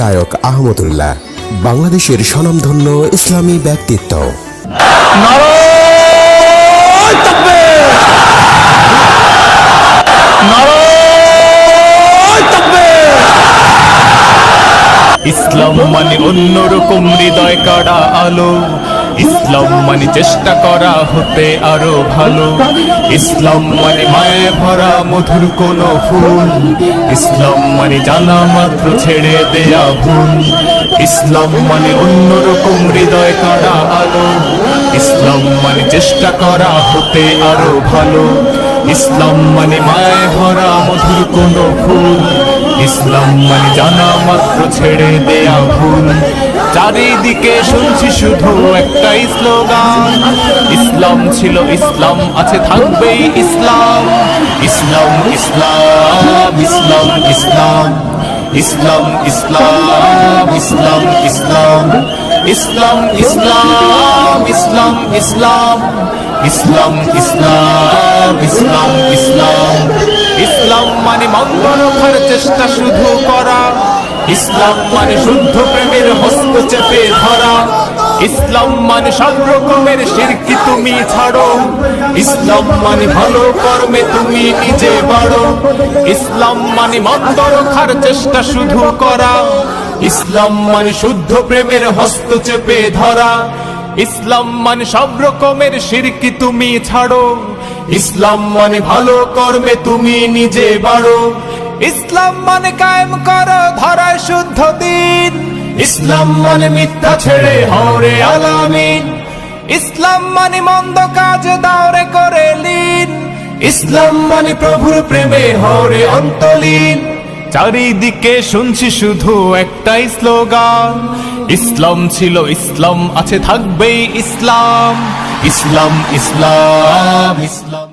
শায়ক আহমদুল্লাহ বাংলাদেশের স্বনামধন্য ইসলামী ব্যক্তিত্ব। ইসলাম মানে অন্যরকম হৃদয় কাড়া আলো। ইসলাম মানে চেষ্টা করা হতে আরও ভালো। ইসলাম মানে মায়ে ভরা মধুর কোন ফুল। ইসলাম মানে জানা মাত্র ছেড়ে দেয়া ভুল। ইসলাম মানে অন্যরকম হৃদয় কাড়া আলো। ইসলাম মানে চেষ্টা করা হতে আরও ভালো। ইসলাম মানে মায়ে ভরা মধুর কোন ফুল। ইসলাম মানে জানা মাত্র ছেড়ে দেয়া ভুল। চারিদিকে শুনছি শুধু একটাই স্লোগান। ইসলাম ছিল ইসলাম, আছে থাকবেই ইসলাম। ইসলাম ইসলাম ইসলাম ইসলাম। ইসলাম ইসলাম ইসলাম ইসলাম। ইসলাম ইসলাম ইসলাম ইসলাম। ইসলাম ইসলাম ইসলাম ইসলাম। ইসলাম মানে রক্ষার চেষ্টা শুধু করা। ইসলাম মানে শুদ্ধ প্রেমের হস্ত চেপে ধরা। ইসলাম মানে সব রকমের শিরকি তুমি ছাড়ো। ইসলাম মানে ভালো কর্মে তুমি নিজে বাড়ো। ইসলাম মানে মন্দ রক্ষার চেষ্টা শুধু করা। ইসলাম মানে শুদ্ধ প্রেমের হস্ত চেপে ধরা। ইসলাম মানে সব রকমের শিরকি তুমি ছাড়ো। ইসলাম মানে ভালো কর্মে তুমি নিজে বাড়ো। ইসলাম মানে কায়েম করো দিন ইসলাম মানে মিথ্যা ছেড়ে হরে আলামিন। ইসলাম মানে মন্দ কাজ দাওরে করে লীন। ইসলাম মানে প্রভুর প্রেমে হরে অন্তলীন। চারিদিকে শুনছি শুধু একটাই স্লোগান, ইসলাম ছিল ইসলাম, আছে থাকবেই ইসলাম। ইসলাম ইসলাম ইসলাম।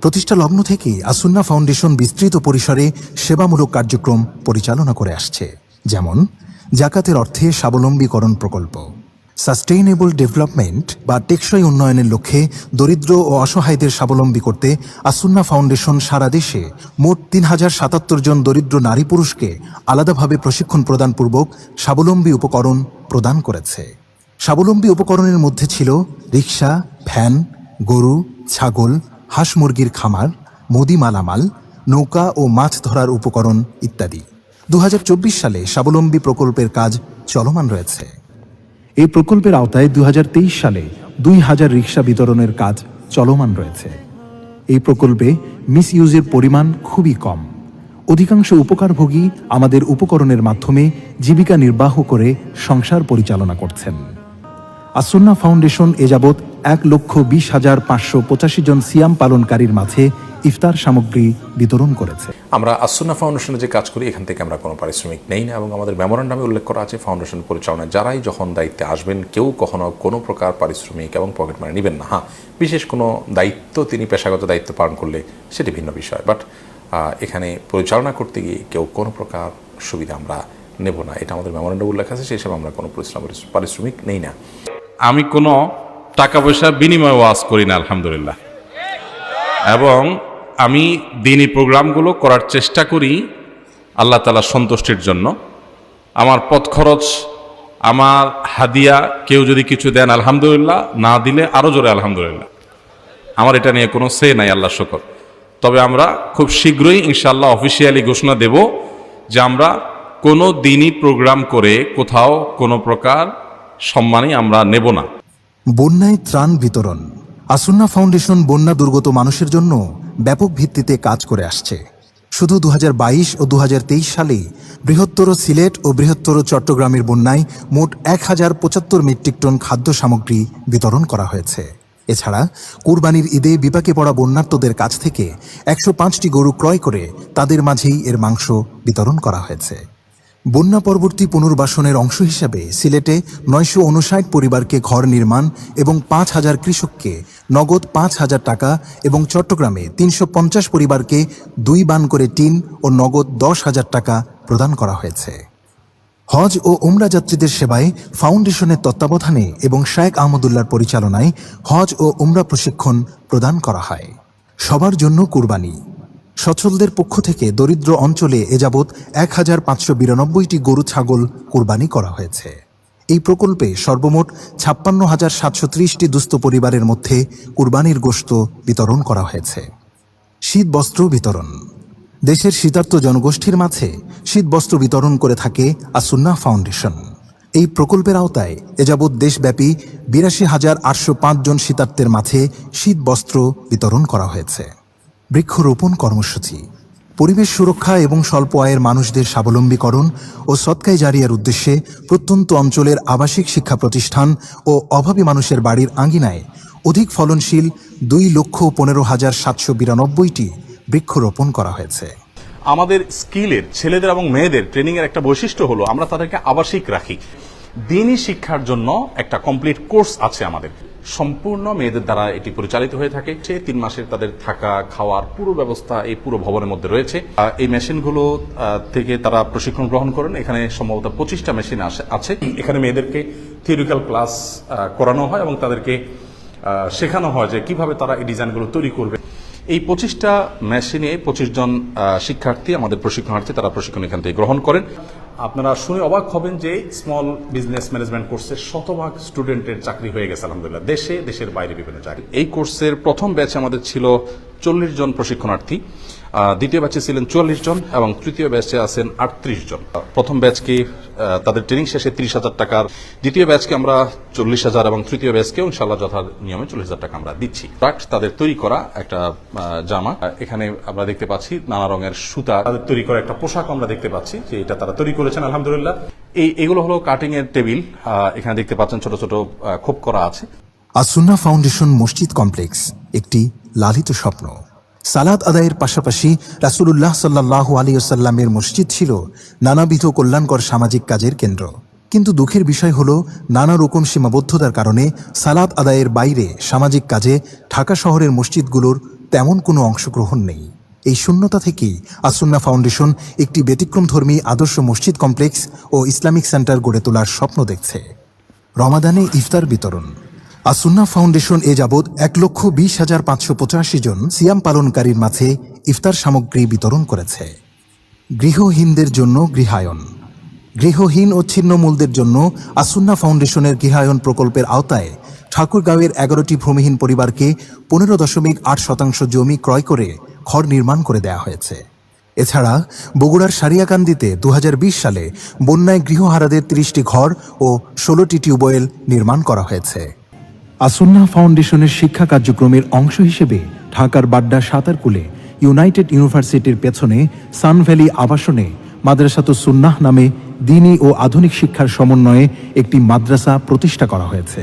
প্রতিষ্ঠা লগ্ন থেকেই আসুন্না ফাউন্ডেশন বিস্তৃত পরিসরে সেবামূলক কার্যক্রম পরিচালনা করে আসছে। যেমন, জাকাতের অর্থে স্বাবলম্বীকরণ প্রকল্প সাস্টেইনেবল ডেভেলপমেন্ট বা টেকসই উন্নয়নের লক্ষ্যে দরিদ্র ও অসহায়দের স্বাবলম্বী করতে আসুন্না ফাউন্ডেশন সারা দেশে মোট তিন হাজার সাতাত্তর জন দরিদ্র নারী পুরুষকে আলাদাভাবে প্রশিক্ষণ প্রদানপূর্বক স্বাবলম্বী উপকরণ প্রদান করেছে। স্বাবলম্বী উপকরণের মধ্যে ছিল রিক্সা, ভ্যান, গরু, ছাগল, হাঁস মুরগির খামার, মুদি মালামাল, নৌকা ও মাছ ধরার উপকরণ ইত্যাদি। দু সালে স্বাবলম্বী প্রকল্পের কাজ চলমান রয়েছে। এই প্রকল্পের আওতায় দু সালে দুই হাজার রিক্সা বিতরণের কাজ চলমান রয়েছে। এই প্রকল্পে মিস ইউজের পরিমাণ খুবই কম। অধিকাংশ উপকারভোগী আমাদের উপকরণের মাধ্যমে জীবিকা নির্বাহ করে সংসার পরিচালনা করছেন। আসন্না ফাউন্ডেশন এ যাবৎ এক লক্ষ বিশ হাজার পাঁচশো পঁচাশি জন সিয়াম পালনকারীর মাঝে ইফতার সামগ্রী বিতরণ করেছে। আমরা আসুনা ফাউন্ডেশনে যে কাজ করি এখান থেকে আমরা কোনো পারিশ্রমিক নেই না এবং আমাদের মেমোরান্ডামে উল্লেখ করা আছে ফাউন্ডেশন পরিচালনায় যারাই যখন দায়িত্বে আসবেন কেউ কখনো কোনো প্রকার পারিশ্রমিক এবং পকেট মানি নেবেন না। হ্যাঁ বিশেষ কোনো দায়িত্ব তিনি পেশাগত দায়িত্ব পালন করলে সেটি ভিন্ন বিষয়। বাট এখানে পরিচালনা করতে গিয়ে কেউ কোনো প্রকার সুবিধা আমরা নেব না। এটা আমাদের মেমোরান্ডাম উল্লেখ আছে সেই হিসাবে আমরা কোনো পরিশ্রম পারিশ্রমিক নেই না। আমি কোনো টাকা পয়সা বিনিময়ে ওয়াজ করি না আলহামদুলিল্লাহ। এবং আমি দিনই প্রোগ্রামগুলো করার চেষ্টা করি আল্লাহ তালা সন্তুষ্টির জন্য। আমার পথ খরচ, আমার হাদিয়া কেউ যদি কিছু দেন আলহামদুলিল্লাহ, না দিলে আরও জোরে আলহামদুলিল্লাহ। আমার এটা নিয়ে কোনো সে নাই আল্লাহ শকর। তবে আমরা খুব শীঘ্রই ইনশাল্লাহ অফিসিয়ালি ঘোষণা দেব যে আমরা কোনো দিনই প্রোগ্রাম করে কোথাও কোনো প্রকার সম্মানই আমরা নেব না। বন্যায় ত্রাণ বিতরণ। আসুন্না ফাউন্ডেশন বন্যা দুর্গত মানুষের জন্য ব্যাপক ভিত্তিতে কাজ করে আসছে। শুধু দু হাজার বাইশ ও দু হাজার তেইশ সালেই বৃহত্তর সিলেট ও বৃহত্তর চট্টগ্রামের বন্যায় মোট এক হাজার পঁচাত্তর মেট্রিক টন খাদ্য সামগ্রী বিতরণ করা হয়েছে। এছাড়া কুরবানির ঈদে বিপাকে পড়া বন্যার্তদের কাছ থেকে একশো পাঁচটি গরু ক্রয় করে তাদের মাঝেই এর মাংস বিতরণ করা হয়েছে। বন্যা পরবর্তী পুনর্বাসনের অংশ হিসাবে সিলেটে নয়শো উনষাট পরিবারকে ঘর নির্মাণ এবং পাঁচ হাজার কৃষককে নগদ পাঁচ হাজার টাকা এবং চট্টগ্রামে তিনশো পঞ্চাশ পরিবারকে দুই বান করে টিন ও নগদ দশ হাজার টাকা প্রদান করা হয়েছে। হজ ও উমরা যাত্রীদের সেবায় ফাউন্ডেশনের তত্ত্বাবধানে এবং শায়েক আহমদুল্লাহর পরিচালনায় হজ ও উমরা প্রশিক্ষণ প্রদান করা হয়। সবার জন্য কুরবানি। সচ্ছলদের পক্ষ থেকে দরিদ্র অঞ্চলে এ যাবৎ এক হাজার পাঁচশো বিরানব্বইটি গরু ছাগল কোরবানি করা হয়েছে। এই প্রকল্পে সর্বমোট ছাপ্পান্ন হাজার সাতশো ত্রিশটি দুস্থ পরিবারের মধ্যে কুরবানির গোশত বিতরণ করা হয়েছে। শীত বস্ত্র বিতরণ। দেশের শীতার্ত জনগোষ্ঠীর মাঝে শীত বস্ত্র বিতরণ করে থাকে আসুন্না ফাউন্ডেশন। এই প্রকল্পের আওতায় এ যাবৎ দেশব্যাপী বিরাশি হাজার আটশো জন শীতার্থের মাঝে শীত বস্ত্র বিতরণ করা হয়েছে। বৃক্ষরোপণ কর্মসূচি। পরিবেশ সুরক্ষা এবং স্বল্প আয়ের মানুষদের স্বাবলম্বীকরণ ও সৎকাই জারিয়ার উদ্দেশ্যে প্রত্যন্ত অঞ্চলের আবাসিক শিক্ষা প্রতিষ্ঠান ও অভাবী মানুষের বাড়ির আঙ্গিনায় অধিক ফলনশীল দুই লক্ষ পনেরো হাজার সাতশো বিরানব্বইটি বৃক্ষরোপণ করা হয়েছে। আমাদের স্কিলের ছেলেদের এবং মেয়েদের ট্রেনিং এর একটা বৈশিষ্ট্য হলো আমরা তাদেরকে আবাসিক রাখি। দিনই শিক্ষার জন্য একটা কমপ্লিট কোর্স আছে আমাদের। সম্পূর্ণ মেয়েদের দ্বারা এটি পরিচালিত হয়ে থাকে। সে তিন মাসের তাদের থাকা, খাওয়ার পুরো ব্যবস্থা এই পুরো ভবনের মধ্যে রয়েছে। এই মেশিনগুলো থেকে তারা প্রশিক্ষণ গ্রহণ করেন। এখানে সম্ভবত পঁচিশটা মেশিন আছে। এখানে মেয়েদেরকে থিওরিক্যাল ক্লাস করানো হয় এবং তাদেরকে শেখানো হয় যে কীভাবে তারা এই ডিজাইনগুলো তৈরি করবে। এই পঁচিশটা মেশিনে পঁচিশ জন শিক্ষার্থী, আমাদের প্রশিক্ষণার্থী, তারা প্রশিক্ষণ এখান থেকে গ্রহণ করেন। আপনারা শুনে অবাক হবেন যে স্মল বিজনেস ম্যানেজমেন্ট কোর্সের শতভাগ স্টুডেন্টের চাকরি হয়ে গেছে, আলহামদুলিল্লাহ। দেশে, দেশের বাইরে বিভিন্ন চাকরি। এই কোর্সের প্রথম ব্যাচে আমাদের ছিল চল্লিশ জন প্রশিক্ষণার্থী। দ্বিতীয় ব্যাচে ছিলেন চুয়াল্লিশ জন এবং তৃতীয় ব্যাচে আছেন আটত্রিশ জন। প্রথম ব্যাচকে তাদের ট্রেনিং শেষে ত্রিশ হাজার টাকার। দ্বিতীয় ব্যাচকে আমরা চল্লিশ হাজার এবং তৃতীয় ব্যাচকে ইনশাল্লাহ যথা নিয়মে চল্লিশ হাজার টাকা আমরা দিচ্ছি। প্রোডাক্ট তাদের তৈরি করা একটা জামা। এখানে আমরা দেখতে পাচ্ছি নানা রঙের সুতা। তাদের তৈরি করা একটা পোশাক আমরা দেখতে পাচ্ছি যে এটা তারা তৈরি করেছেন, আলহামদুলিল্লাহ। এই, এগুলো হলো কাটিং এর টেবিল এখানে দেখতে পাচ্ছেন ছোট ছোট খোপ করা আছে। আসুন্না ফাউন্ডেশন মসজিদ কমপ্লেক্স, একটি লালিত স্বপ্ন। সালাদ আদায়ের পাশাপাশি রাসূলুল্লাহ সাল্লাহ আলিয়াল্লামের মসজিদ ছিল নানাবিধ কল্যাণকর সামাজিক কাজের কেন্দ্র। কিন্তু দুঃখের বিষয় হল, নানা রকম সীমাবদ্ধতার কারণে সালাদ আদায়ের বাইরে সামাজিক কাজে ঢাকা শহরের মসজিদগুলোর তেমন কোনো অংশগ্রহণ নেই। এই শূন্যতা থেকেই আসুন্না ফাউন্ডেশন একটি ব্যতিক্রমধর্মী আদর্শ মসজিদ কমপ্লেক্স ও ইসলামিক সেন্টার গড়ে তোলার স্বপ্ন দেখছে। রমাদানে ইফতার বিতরণ। আসুন্না ফাউন্ডেশন এ যাবৎ এক লক্ষ বিশ হাজার পাঁচশো পঁচাশি জন সিয়াম পালনকারীর মাঝে ইফতার সামগ্রী বিতরণ করেছে। গৃহহীনদের জন্য গৃহায়ন। গৃহহীন ও ছিন্নমূলদের জন্য আসুন্না ফাউন্ডেশনের গৃহায়ন প্রকল্পের আওতায় ঠাকুরগাঁওয়ের এগারোটি ভূমিহীন পরিবারকে পনেরো দশমিক আট শতাংশ জমি ক্রয় করে ঘর নির্মাণ করে দেয়া হয়েছে। এছাড়া বগুড়ার সারিয়াকান্দিতে দু হাজার বিশ সালে বন্যায় গৃহহারাদের তিরিশটি ঘর ও ষোলোটি টিউবওয়েল নির্মাণ করা হয়েছে। আসুন্না ফাউন্ডেশনের শিক্ষা কার্যক্রমের অংশ হিসেবে ঢাকার বাড্ডা সাঁতারকুলে ইউনাইটেড ইউনিভার্সিটির পেছনে সান ভ্যালি আবাসনে মাদ্রাসাতুস সুন্নাহ নামে দিনী ও আধুনিক শিক্ষার সমন্বয়ে একটি মাদ্রাসা প্রতিষ্ঠা করা হয়েছে।